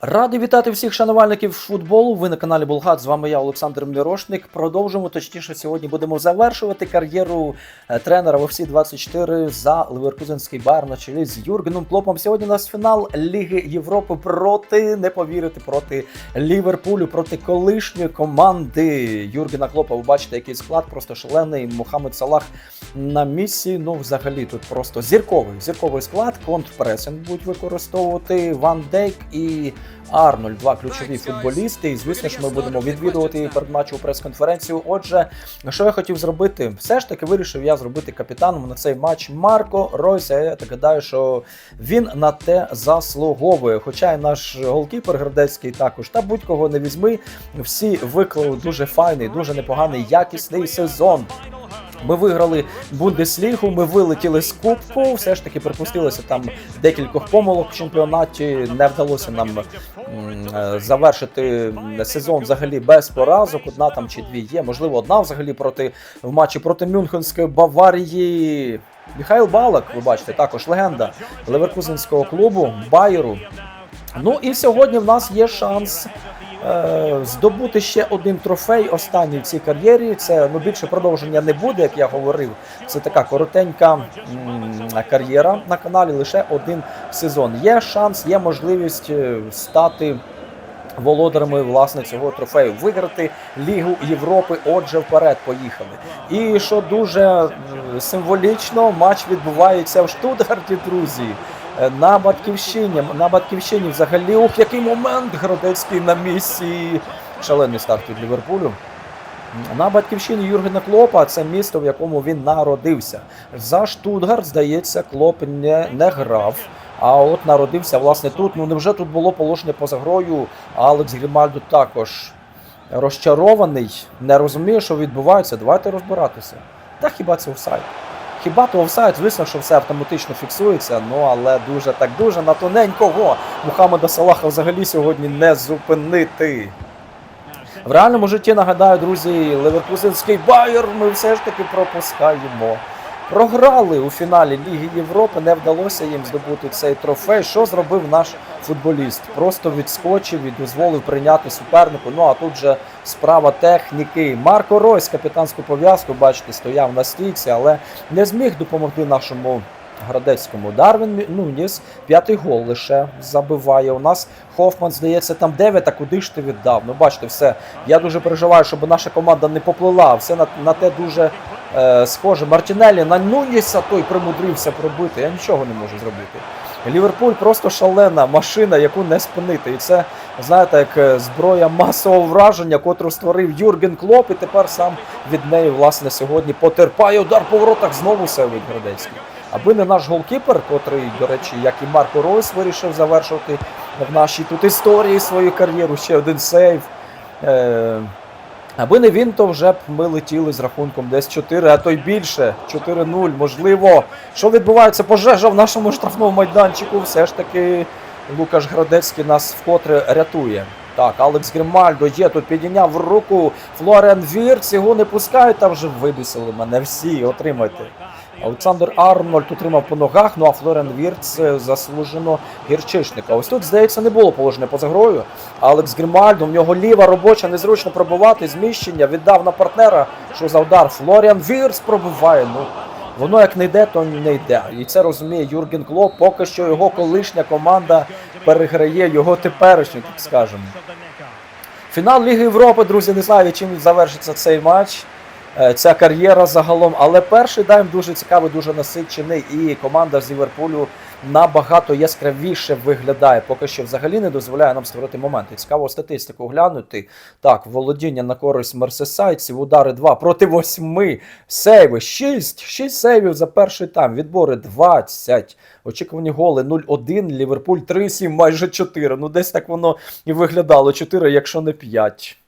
Радий вітати всіх шанувальників футболу. Ви на каналі Булгат. З вами я, Олександр Мирошник. Продовжуємо. Точніше, сьогодні будемо завершувати кар'єру е, тренера в всі 24 за Леверкузенський бар на чолі з Юргеном Клопом. Сьогодні у нас фінал Ліги Європи проти не повірити проти Ліверпулю, проти колишньої команди Юргена Клопа. Ви бачите, який склад просто шалений. Мохамед Салах на місці. Ну, взагалі, тут просто зірковий зірковий склад. Контрпресинг будуть використовувати Ван Дейк і Арнольд, два ключові футболісти. І звісно ж, ми будемо відвідувати перед матчем прес-конференцію. Отже, що я хотів зробити? Все ж таки вирішив я зробити капітаном на цей матч Марко Ройса. Я так гадаю, що він на те заслуговує. Хоча і наш голкіпер Градецький також. Та будь-кого не візьми. Всі виклали дуже файний, дуже непоганий, якісний сезон. Ми виграли Бундеслігу, ми вилетіли з кубку. Все ж таки припустилося там декількох помилок в чемпіонаті. Не вдалося нам е, завершити сезон взагалі без поразок. Одна там чи дві є. Можливо, одна взагалі проти в матчі проти Мюнхенської Баварії. Михайло Балак, ви бачите, також легенда Леверкузенського клубу Байеру. Ну і сьогодні в нас є шанс здобути ще один трофей останній в цій кар'єрі. Це ну більше продовження не буде, як я говорив. Це така коротенька кар'єра на каналі, лише один сезон. Є шанс, є можливість е, стати. Володарями власне цього трофею виграти Лігу Європи. Отже, вперед поїхали. І що дуже символічно, матч відбувається в Штутгарті, друзі. Е, На батьківщині, на батьківщині взагалі, ух, який момент Градецький на місці. Шалений старт від Ліверпулю. На батьківщині Юргена Клопа це місто, в якому він народився. За Штутгарт, здається, Клоп не, не грав. А от народився власне тут. Ну невже тут було положення поза грою? Алекс Грімальдо також розчарований, не розуміє, що відбувається. Давайте розбиратися. Та хіба це офсайд? Хіба то офсайд, звісно, що все автоматично фіксується, ну але дуже так дуже на тоненького Мухаммеда Салаха взагалі сьогодні не зупинити. В реальному житті нагадаю, друзі, Леверкузинський Байер ми все ж таки пропускаємо. Програли у фіналі Ліги Європи, не вдалося їм здобути цей трофей. Що зробив наш футболіст? Просто відскочив і дозволив прийняти супернику. Ну а тут же справа техніки. Марко Ройс, капітанську пов'язку, бачите, стояв на стійці, але не зміг допомогти нашому Градецькому. Дарвін Нуніс п'ятий гол лише забиває. У нас Хофман, здається, там 9, а куди ж ти віддав? Ну, бачите, все. Я дуже переживаю, щоб наша команда не поплила. Все на, на те дуже е, схоже. Мартінелі на Нуніса той примудрився пробити. Я нічого не можу зробити. Ліверпуль просто шалена машина, яку не спинити. І це, знаєте, як е, зброя масового враження, котру створив Юрген Клоп, і тепер сам від неї, власне, сьогодні потерпає удар по воротах знову Севик Градецький. Аби не наш голкіпер, котрий, до речі, як і Марко Ройс, вирішив завершувати в нашій тут історії свою кар'єру, ще один сейв. Е, аби не він, то вже б ми летіли з рахунком десь 4, а то й більше. 4-0, можливо. Що відбувається? Пожежа в нашому штрафному майданчику. Все ж таки Лукаш Градецький нас вкотре рятує. Так, Алекс Гримальдо є тут підійняв руку. Флорен Вірц, його не пускають, там вже вибісили мене всі, отримайте. Олександр Арнольд отримав по ногах, ну а Флоріан Вірц е, заслужено гірчишника. Ось тут, здається, не було положення поза грою. Алекс Гримальдо, в нього ліва робоча, незручно пробувати, зміщення, віддав на партнера, що за удар. Флоріан Вірц пробиває. Ну, Воно як не йде, то не йде. І це розуміє Юрген Клоп. Поки що його колишня команда переграє його теперішню, так скажемо. Фінал Ліги Європи, друзі, не знаю, чим завершиться цей матч. Е, Ця кар'єра загалом, але перший дайм дуже цікавий, дуже насичений, і команда з Ліверпулю набагато яскравіше виглядає. Поки що взагалі не дозволяє нам створити моменти. Цікаво статистику глянути. Так, володіння на користь мерсесайців, удари 2 проти 8, сейви 6, 6 сейвів за перший тайм, відбори 20, очікувані голи 0-1, Ліверпуль 3-7, майже 4. Ну десь так воно і виглядало 4, якщо не 5.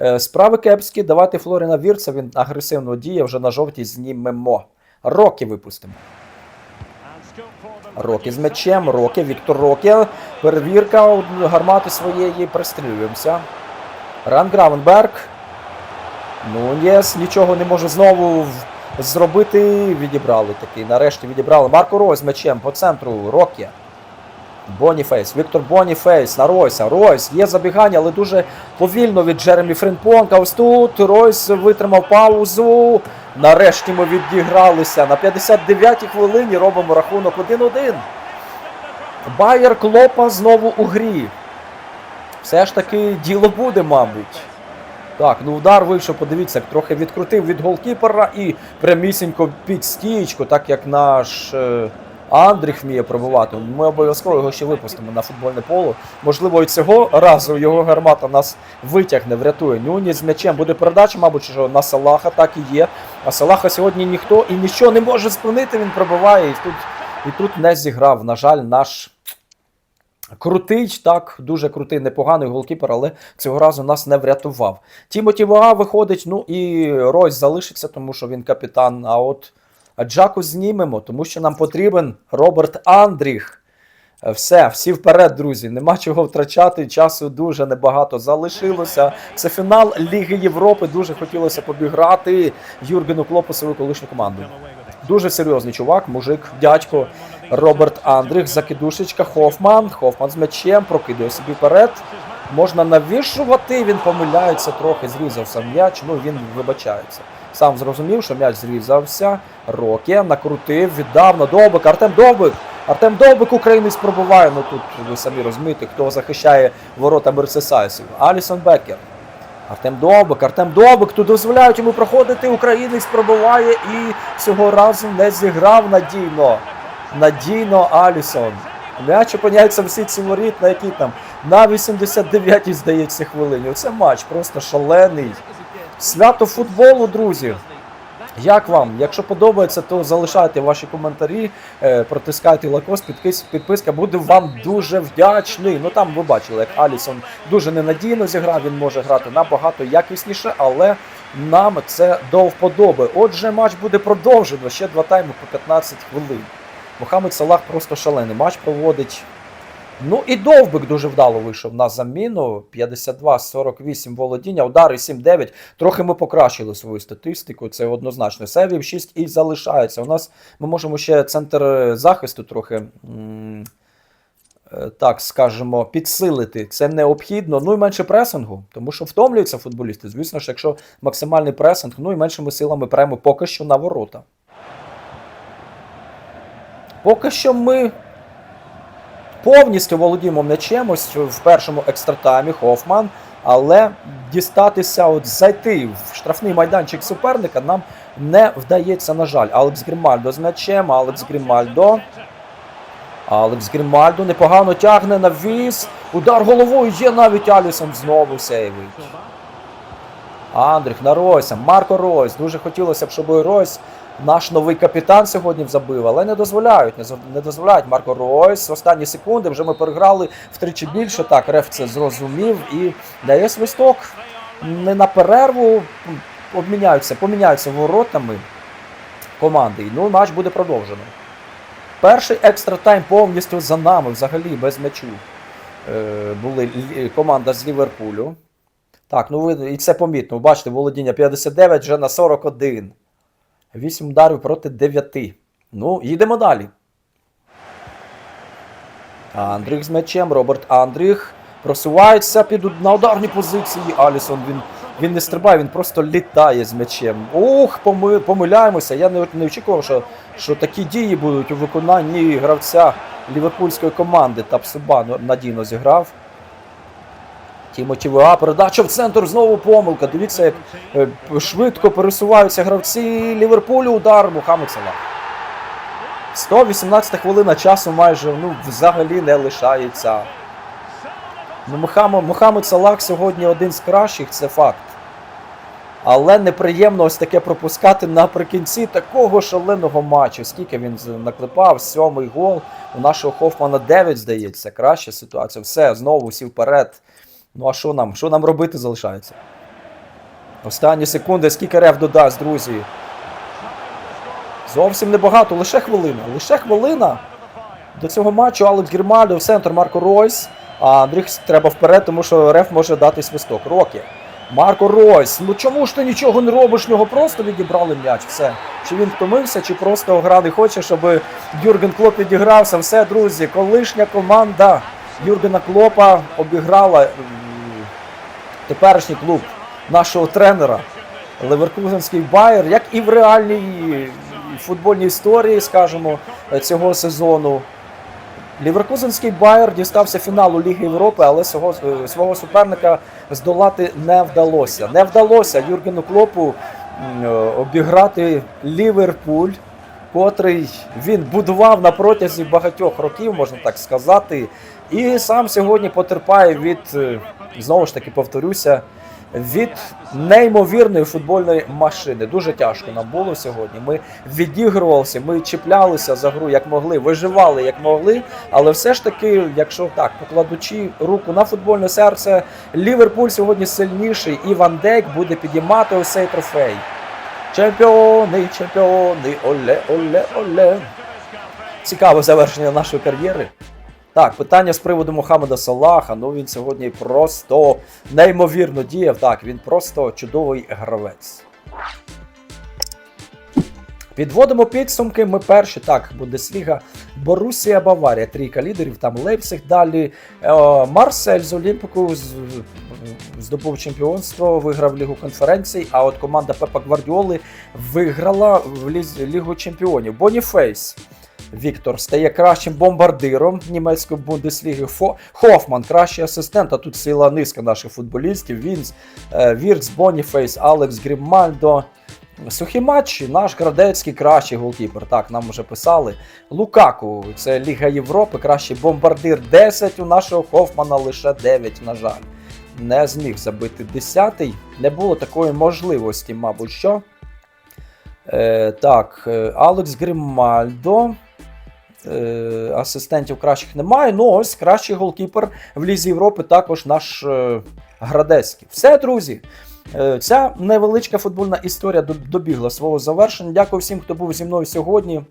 Е, Справи кепські, давайте Флоріна Вірца, він агресивно діє, вже на жовтій знімемо. Роки випустимо. Роки з м'ячем, Роки, Віктор Рокі. Перевірка гармати своєї, пристрілюємося. Ран Гравенберг. Нунєс нічого не може знову зробити. Відібрали такий. Нарешті відібрали. Марко Рой з м'ячем по центру. Рокі. Боніфейс, Віктор Боніфейс на Ройса. Ройс є забігання, але дуже повільно від Джеремі Фрінпонка. Ось тут Ройс витримав паузу. Нарешті ми відігралися. На 59-й хвилині робимо рахунок 1-1. Байер Клопа знову у грі. Все ж таки діло буде, мабуть. Так, ну удар вийшов, подивіться, трохи відкрутив від голкіпера і прямісінько під стічку, так як наш е, Андріх вміє пробувати. Ми обов'язково його ще випустимо на футбольне поле. Можливо, і цього разу його гармата нас витягне, врятує. Нюні з м'ячем буде передача, мабуть, що на Салаха так і є. А Салаха сьогодні ніхто і нічого не може спинити, він пробиває. І тут, і тут не зіграв, на жаль, наш. Крутий, так, дуже крутий, непоганий голкіпер, але цього разу нас не врятував. Тімоті Вага виходить, ну і Ройс залишиться, тому що він капітан. А от Джаку знімемо, тому що нам потрібен Роберт Андріх. Е, Все, всі вперед, друзі. Нема чого втрачати. Часу дуже небагато залишилося. Це фінал Ліги Європи. Дуже хотілося побіграти Юргену Клопусову колишню команду. Дуже серйозний чувак, мужик, дядько Роберт Андріх, закидушечка, Хофман. Хофман з м'ячем прокидує собі вперед. Можна навішувати, він помиляється трохи, зрізався м'яч, ну він вибачається. Сам зрозумів, що м'яч зрізався. Роке накрутив, віддав на Довбик. Артем Довбик. Артем Довбик українець пробуває. Ну тут ви самі розумієте, хто захищає ворота Мерсесайсів. Алісон Беккер. Артем Довбик, Артем Довбик, тут дозволяють йому проходити. Українець пробиває і цього разу не зіграв надійно. Надійно Алісон. М'яч опиняється в сітці воріт, на якій там на 89-й, здається, хвилині. Оце матч просто шалений. Свято футболу, друзі. Як вам? Якщо подобається, то залишайте ваші коментарі, е, протискайте лайкос, підпис, підписка. Буду вам дуже вдячний. Ну там ви бачили, як Алісон дуже ненадійно зіграв. Він може грати набагато якісніше, але нам це до вподоби. Отже, матч буде продовжено. Ще два тайми по 15 хвилин. Мохамед Салах просто шалений матч проводить. Ну і Довбик дуже вдало вийшов на заміну. 52-48 володіння, удари 7-9. Трохи ми покращили свою статистику. Це однозначно. Севів 6 і залишається. У нас ми можемо ще центр захисту трохи. е, Так, скажемо, підсилити це необхідно. Ну і менше пресингу, тому що втомлюються футболісти. Звісно ж, якщо максимальний пресинг, ну і меншими силами прямо поки що на ворота. Поки що ми повністю володіємо м'ячем ось в першому екстратаймі Хофман, але дістатися, от зайти в штрафний майданчик суперника нам не вдається, на жаль. Алекс Грімальдо з м'ячем, Алекс Грімальдо. Алекс Грімальдо непогано тягне на віз. Удар головою є навіть Алісон знову сейвить. Андріх на Ройса, Марко Ройс. Дуже хотілося б, щоб Ройс, наш новий капітан, сьогодні забив, але не дозволяють. Не, дозволяють Марко Ройс. Останні секунди вже ми переграли втричі більше. Так, Реф це зрозумів і дає свисток. Не на перерву. Обміняються, поміняються воротами команди. Ну, матч буде продовжено. Перший екстра тайм повністю за нами, взагалі без м'ячу. Е, були команда з Ліверпулю. Так, ну ви і це помітно. Бачите, володіння 59 вже на 41. 8 ударів проти 9. Ну, їдемо далі. Андріх з м'ячем, Роберт Андріх просувається під на ударній позиції. Алісон він, він не стрибає, він просто літає з м'ячем. Ух, поми, помиляємося. Я не, не очікував, що, що такі дії будуть у виконанні гравця ліверпульської команди. Тапсуба надійно зіграв. Тімоті ВА, передача в центр, знову помилка. Дивіться, як е, швидко пересуваються гравці Ліверпулю. Удар Мухаммед Салах. 118 хвилина часу майже ну, взагалі не лишається. Ну, Мухаммед, Мухаммед Салах сьогодні один з кращих, це факт. Але неприємно ось таке пропускати наприкінці такого шаленого матчу. Скільки він наклепав, сьомий гол. У нашого Хофмана 9, здається, краща ситуація. Все, знову всі вперед. Ну а що нам? Що нам робити залишається? Останні секунди, скільки рев додасть, друзі. Зовсім небагато, лише хвилина. Лише хвилина. До цього матчу Алекс Гірмальдо в центр Марко Ройс. А Андріх треба вперед, тому що реф може дати свисток. Рокі. Марко Ройс. Ну чому ж ти нічого не робиш? Нього просто відібрали м'яч. Все. Чи він втомився, чи просто гра не хоче, щоб Юрген Клоп відігрався. Все, друзі, колишня команда Юргена Клопа обіграла теперішній клуб нашого тренера. Леверкузенський Байер, як і в реальній футбольній історії, скажімо, цього сезону. Ліверкузенський Байер дістався фіналу Ліги Європи, але свого, е, свого суперника здолати не вдалося. Не вдалося Юргену Клопу е, обіграти Ліверпуль, котрий він будував на протязі багатьох років, можна так сказати. І сам сьогодні потерпає від, е, знову ж таки повторюся, від неймовірної футбольної машини. Дуже тяжко нам було сьогодні. Ми відігрувалися, ми чіплялися за гру як могли, виживали як могли. Але все ж таки, якщо так, покладучи руку на футбольне серце, Ліверпуль сьогодні сильніший, і Ван Дейк буде підіймати ось цей трофей. Чемпіони, чемпіони, оле, оле, оле. Цікаве завершення нашої кар'єри. Так, питання з приводу Мохаммеда Салаха. Ну він сьогодні просто неймовірно діяв. Так, він просто чудовий гравець. Підводимо підсумки. Ми перші. Так, Бундесліга, Борусія, Баварія, трійка лідерів, там Лейпциг далі. Е, Марсель з Олімпіку здобув чемпіонство, виграв Лігу конференцій. А от команда Пепа Гвардіоли виграла в Лігу чемпіонів. Боніфейс. Віктор стає кращим бомбардиром німецької бундесліги. Фо... Хофман кращий асистент. А тут ціла низка наших футболістів. Вінс, е, Вірц, Боніфейс, Алекс Грімальдо. Сухі матчі, наш Градецький кращий голкіпер. Так, нам вже писали. Лукаку, це Ліга Європи, кращий бомбардир 10. У нашого Хофмана лише 9, на жаль. Не зміг забити 10-й. Не було такої можливості, мабуть, що. Е, так, е, Алекс Гримальдо. Е, асистентів кращих немає. Ну, ось кращий голкіпер в Лізі Європи також наш е, Градецький. Все, друзі. Е, Ця невеличка футбольна історія добігла свого завершення. Дякую всім, хто був зі мною сьогодні.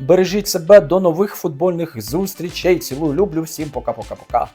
Бережіть себе до нових футбольних зустрічей. Цілую, люблю всім. Пока-пока-пока.